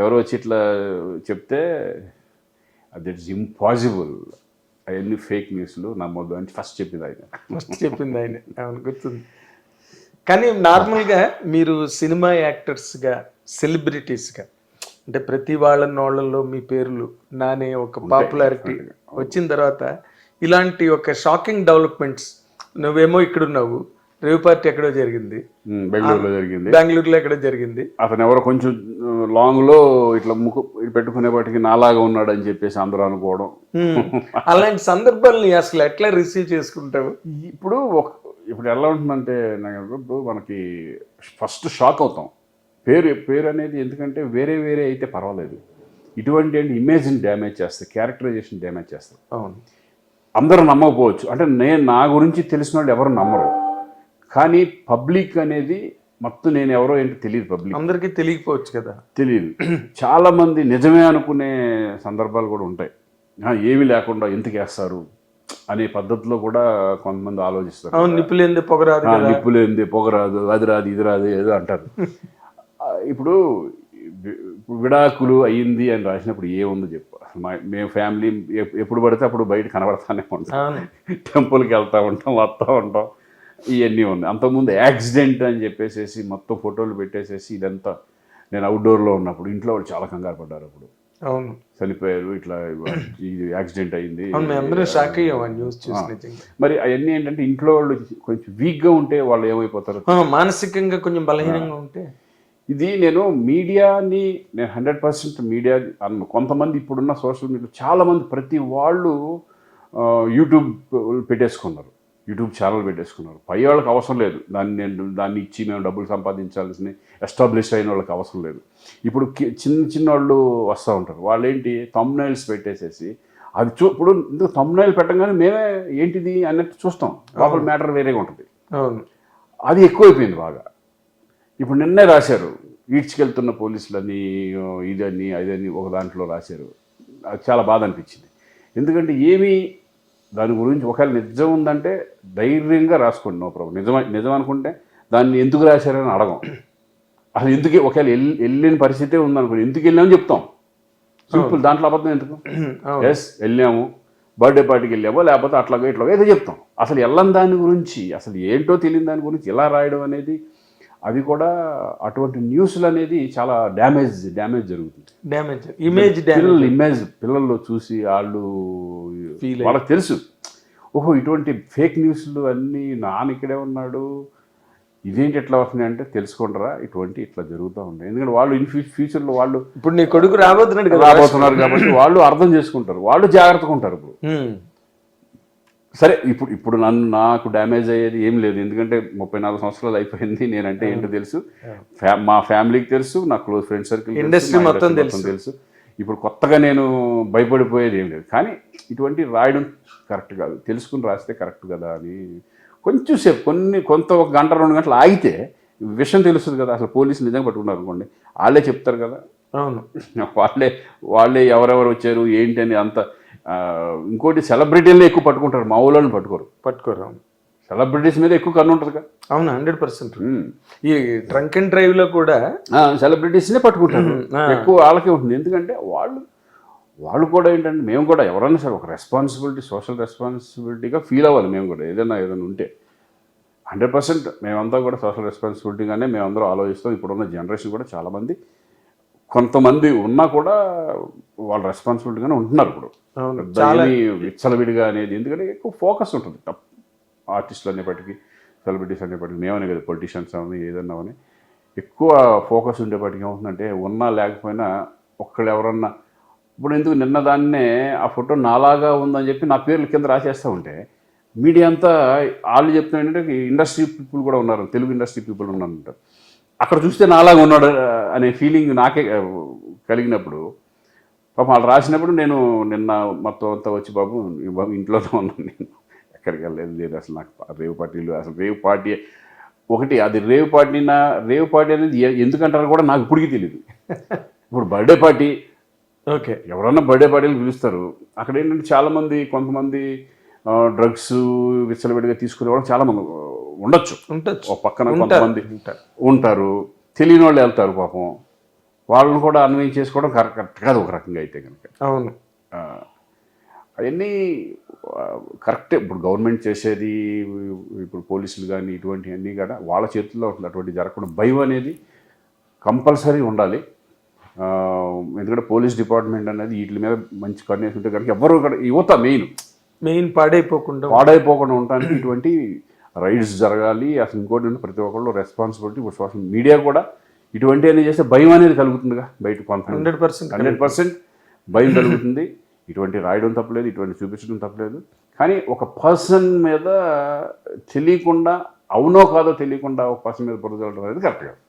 ఎవరో వచ్చి ఇట్లా చెప్తే దట్ ఇస్ ఇంపాసిబుల్. అవన్నీ ఫేక్ న్యూస్లు నమ్మొద్దు అని ఫస్ట్ చెప్పింది ఆయన. ఫస్ట్ చెప్పింది ఆయన. అవును గుర్తుంది. కానీ నార్మల్గా మీరు సినిమా యాక్టర్స్గా సెలబ్రిటీస్గా అంటే ప్రతి వాళ్ళ నోళ్ళల్లో మీ పేర్లు నానే ఒక పాపులారిటీ వచ్చిన తర్వాత ఇలాంటి ఒక షాకింగ్ డెవలప్మెంట్స్ నువ్వేమో ఇక్కడ ఉన్నావు రేవ్ పార్టీ ఎక్కడో జరిగింది. బెంగళూరులో జరిగింది. బెంగళూరులో ఎక్కడో జరిగింది. అతను ఎవరో కొంచెం లాంగ్లో ఇట్లా ముక్కు పెట్టుకునే వాటికి నాలాగా ఉన్నాడు అని చెప్పేసి అందరూ అనుకోవడం. అలాంటి సందర్భాలని అసలు ఎట్లా రిసీవ్ చేసుకుంటావు? ఇప్పుడు ఒక ఇప్పుడు ఎలా ఉంటుందంటే నాకు ఇప్పుడు మనకి ఫస్ట్ షాక్ అవుతాం. పేరు పేరు అనేది ఎందుకంటే వేరే వేరే అయితే పర్వాలేదు. ఇటువంటి ఏంటి? ఇమేజ్ని డ్యామేజ్ చేస్తాయి క్యారెక్టరైజేషన్ డ్యామేజ్ చేస్తాయి. అవును. అందరూ నమ్మకపోవచ్చు. అంటే నేను నా గురించి తెలిసిన వాళ్ళు ఎవరు నమ్మరు. కానీ పబ్లిక్ అనేది మొత్తం నేను ఎవరో ఏంటో తెలియదు పబ్లిక్. అందరికీ తెలియకపోవచ్చు కదా. తెలియదు. చాలా మంది నిజమే అనుకునే సందర్భాలు కూడా ఉంటాయి. ఏమీ లేకుండా ఎందుకు వేస్తారు అనే పద్ధతిలో కూడా కొంతమంది ఆలోచిస్తారు అవును నిప్పులేంది పొగరాదు ఆ, కదా. నిప్పు లేనిది పొగ రాదు అది రాదు ఇది రాదు ఏదో అంటారు. ఇప్పుడు విడాకులు అయ్యింది అని రాసినప్పుడు ఏముందో చెప్పు. మా- మేము ఫ్యామిలీ ఎప్- ఎప్పుడు పడితే అప్పుడు బయట కనబడతానే ఉంటాం. టెంపుల్కి వెళ్తూ ఉంటాం వస్తూ ఉంటాం. ఇవన్నీ ఉన్నాయి. అంతకుముందు యాక్సిడెంట్ అని చెప్పేసేసి మొత్తం ఫోటోలు పెట్టేసేసి ఇదంతా నేను అవుట్డోర్లో ఉన్నప్పుడు ఇంట్లో వాళ్ళు చాలా కంగారు పడ్డారు అప్పుడు. అవును. చనిపోయారు ఇట్లా ఇది యాక్సిడెంట్ అయింది. షాక్ న్యూస్ మరి అవన్నీ ఏంటంటే ఇంట్లో వాళ్ళు కొంచెం వీక్గా ఉంటే వాళ్ళు ఏమైపోతారు? మానసికంగా కొంచెం బలహీనంగా ఉంటే. ఇది నేను మీడియాని నేను హండ్రెడ్ పర్సెంట్ మీడియా అన్న కొంతమంది ఇప్పుడున్న సోషల్ మీడియా చాలా మంది ప్రతి వాళ్ళు యూట్యూబ్ పెట్టేసుకున్నారు. యూట్యూబ్ ఛానల్ పెట్టేసుకున్నారు. పై వాళ్ళకి అవసరం లేదు. దాన్ని నేను దాన్ని ఇచ్చి మేము డబ్బులు సంపాదించాల్సిన ఎస్టాబ్లిష్ అయిన వాళ్ళకి అవసరం లేదు. ఇప్పుడు చిన్న చిన్న వాళ్ళు వస్తూ ఉంటారు. వాళ్ళు ఏంటి తమ్నైల్స్ పెట్టేసేసి అది చూ ఇప్పుడు ఇందుకు తమ్నైల్ పెట్టగానే మేమే ఏంటిది అన్నట్టు చూస్తాం. లోపల మ్యాటర్ వేరేగా ఉంటుంది. అది ఎక్కువైపోయింది బాగా. ఇప్పుడు నిన్నే రాశారు ఈడ్చుకెళ్తున్న పోలీసులని ఇదని అదని ఒక దాంట్లో రాశారు. అది చాలా బాధ అనిపించింది. ఎందుకంటే ఏమీ దాని గురించి ఒకవేళ నిజం ఉందంటే ధైర్యంగా రాసుకోండి నో ప్రాబ్లం. నిజం నిజం అనుకుంటే దాన్ని ఎందుకు రాశారని అడగం. అసలు ఎందుకు ఒకవేళ వెళ్ళి వెళ్ళిన పరిస్థితే ఉందనుకోండి ఎందుకు వెళ్ళామని చెప్తాం. సింపుల్ దాంట్లో అబద్ధం ఎందుకు? ఎస్ వెళ్ళాము. బర్త్డే పార్టీకి వెళ్ళామో లేకపోతే అట్లాగో ఇట్లాగో ఏదో చెప్తాం. అసలు వెళ్ళని దాని గురించి అసలు ఏంటో తెలియని దాని గురించి ఎలా రాయడం అనేది అది కూడా అటువంటి న్యూస్లు అనేది చాలా డ్యామేజ్ డ్యామేజ్ జరుగుతుంది. డ్యామేజ్ ఇమేజ్ పిల్లలు ఇమేజ్ పిల్లల్లో చూసి వాళ్ళు. వాళ్ళకి తెలుసు. ఓహో ఇటువంటి ఫేక్ న్యూస్లు అన్నీ నాన్న ఇక్కడే ఉన్నాడు. ఇదేంటి ఎట్లా వస్తున్నాయి అంటే తెలుసుకుంటారా? ఇటువంటి ఇట్లా జరుగుతూ ఉంటాయి ఎందుకంటే వాళ్ళు ఇన్ ఫ్యూచర్లో వాళ్ళు ఇప్పుడు నీ కొడుకు రాబోతున్నాడు రాబోతున్నారు కాబట్టి వాళ్ళు అర్థం చేసుకుంటారు. వాళ్ళు జాగ్రత్తగా ఉంటారు ఇప్పుడు. సరే ఇప్పుడు ఇప్పుడు నన్ను నాకు డ్యామేజ్ అయ్యేది ఏం లేదు. ఎందుకంటే ముప్పై నాలుగు సంవత్సరాలు అయిపోయింది నేనంటే ఏంటో తెలుసు. మా ఫ్యామిలీకి తెలుసు నా క్లోజ్ ఫ్రెండ్ సర్కిల్ Industry మొత్తం తెలుసు. తెలుసు. ఇప్పుడు కొత్తగా నేను భయపడిపోయేది ఏం లేదు. కానీ ఇటువంటి రాయడం కరెక్ట్ కాదు. తెలుసుకుని రాస్తే కరెక్ట్ కదా అని కొంచెం సేపు కొన్ని కొంత ఒక గంట రెండు గంటలు ఆగితే విషయం తెలుస్తుంది కదా. అసలు పోలీసులు నిజంగా పట్టుకున్నారు అనుకోండి. వాళ్ళే చెప్తారు కదా. అవును. వాళ్ళే వాళ్ళే ఎవరెవరు వచ్చారు ఏంటి అని అంత ఇంకోటి సెలబ్రిటీలనే ఎక్కువ పట్టుకుంటారు మా ఊళ్ళోని పట్టుకోరు. పట్టుకోరు సెలబ్రిటీస్ మీద ఎక్కువ కన్ను ఉంటుంది కదా అవును హండ్రెడ్ పర్సెంట్. ఈ ట్రంక్ అండ్ డ్రైవ్లో కూడా సెలబ్రిటీస్నే పట్టుకుంటారు. ఎక్కువ వాళ్ళకే ఉంటుంది. ఎందుకంటే వాళ్ళు వాళ్ళు కూడా ఏంటంటే మేము కూడా ఎవరైనా సరే ఒక రెస్పాన్సిబిలిటీ సోషల్ రెస్పాన్సిబిలిటీగా ఫీల్ అవ్వాలి మేము కూడా ఏదైనా ఏదైనా ఉంటే. హండ్రెడ్ పర్సెంట్ మేమంతా కూడా సోషల్ రెస్పాన్సిబిలిటీగానే మేమందరం ఆలోచిస్తాం. ఇప్పుడున్న జనరేషన్ కూడా చాలామంది కొంతమంది ఉన్నా కూడా వాళ్ళ రెస్పాన్సిబిలిటీగానే ఉంటున్నారు ఇప్పుడు. విచ్చలవిడిగా అనేది ఎందుకంటే ఎక్కువ ఫోకస్ ఉంటుంది. ఆర్టిస్టులు అనేప్పటికీ సెలబ్రిటీస్ అనేప్పటికీ మేమనే కదా పొలిటీషియన్స్ అవని ఏదన్నా అవని ఎక్కువ ఫోకస్ ఉండేప్పటికీ ఏమవుతుందంటే ఉన్నా లేకపోయినా ఒక్కళ్ళు ఎవరన్నా ఇప్పుడు ఎందుకు నిన్న దాన్నే ఆ ఫోటో నాలాగా ఉందని చెప్పి నా పేర్లు కింద రాసేస్తూ ఉంటే మీడియా అంతా వాళ్ళు చెప్తున్నా ఏంటంటే ఇండస్ట్రీ పీపుల్ కూడా ఉన్నారు తెలుగు ఇండస్ట్రీ పీపుల్ ఉన్నారంట. అక్కడ చూస్తే నాలాగా ఉన్నాడు అనే ఫీలింగ్ నాకే కలిగినప్పుడు పాపం వాళ్ళు రాసినప్పుడు నేను నిన్న మొత్తం అంతా వచ్చి బాబు బాబు ఇంట్లోనే ఉన్నాను నేను. ఎక్కడికి వెళ్ళలేదు లేదు అసలు నాకు రేవ్ పార్టీలు అసలు రేవ్ పార్టీ ఒకటి అది రేవ్ పార్టీనా రేవ్ పార్టీ అనేది ఎందుకంటారో కూడా నాకు ఇప్పటికీ తెలియదు ఇప్పుడు బర్త్డే పార్టీ ఓకే. ఎవరన్నా బర్త్డే పార్టీలు పిలుస్తారు. అక్కడ ఏంటంటే చాలామంది కొంతమంది డ్రగ్స్ విచ్చలవిడిగా తీసుకునే వాళ్ళు చాలామంది ఉండొచ్చు. ఉండొచ్చు. ఒక పక్కన కొంతమంది ఉంటారు. ఉంటారు. తెలియని వాళ్ళు వెళ్తారు పాపం. వాళ్ళని కూడా అన్వయం చేసుకోవడం కరెక్ట్ కాదు ఒక రకంగా అయితే కనుక. అవును. అవన్నీ కరెక్టే. ఇప్పుడు గవర్నమెంట్ చేసేది ఇప్పుడు పోలీసులు కానీ ఇటువంటివన్నీ కూడా వాళ్ళ చేతుల్లో ఉంటుంది అటువంటి జరగకుండా భయం అనేది కంపల్సరీ ఉండాలి. ఎందుకంటే పోలీస్ డిపార్ట్మెంట్ అనేది వీటి మీద మంచి కన్నేసి ఉంటే కనుక ఎవరు యువత మెయిన్. మెయిన్ పాడైపోకుండా పాడైపోకుండా ఉండటానికి ఇటువంటి రైడ్స్ జరగాలి అసలు ఇంకోటి ప్రతి ఒక్కళ్ళు రెస్పాన్సిబిలిటీ ఇప్పుడు సోషల్ మీడియా కూడా ఇటువంటి అన్ని చేస్తే భయం అనేది కలుగుతుందిగా బయట కొంత హండ్రెడ్ పర్సెంట్ హండ్రెడ్ పర్సెంట్ భయం కలుగుతుంది. ఇటువంటి రాయడం తప్పలేదు ఇటువంటి చూపించడం తప్పలేదు. కానీ ఒక పర్సన్ మీద తెలియకుండా అవునో కాదో తెలియకుండా ఒక పర్సన్ మీద బురద అనేది కరెక్ట్ కాదు.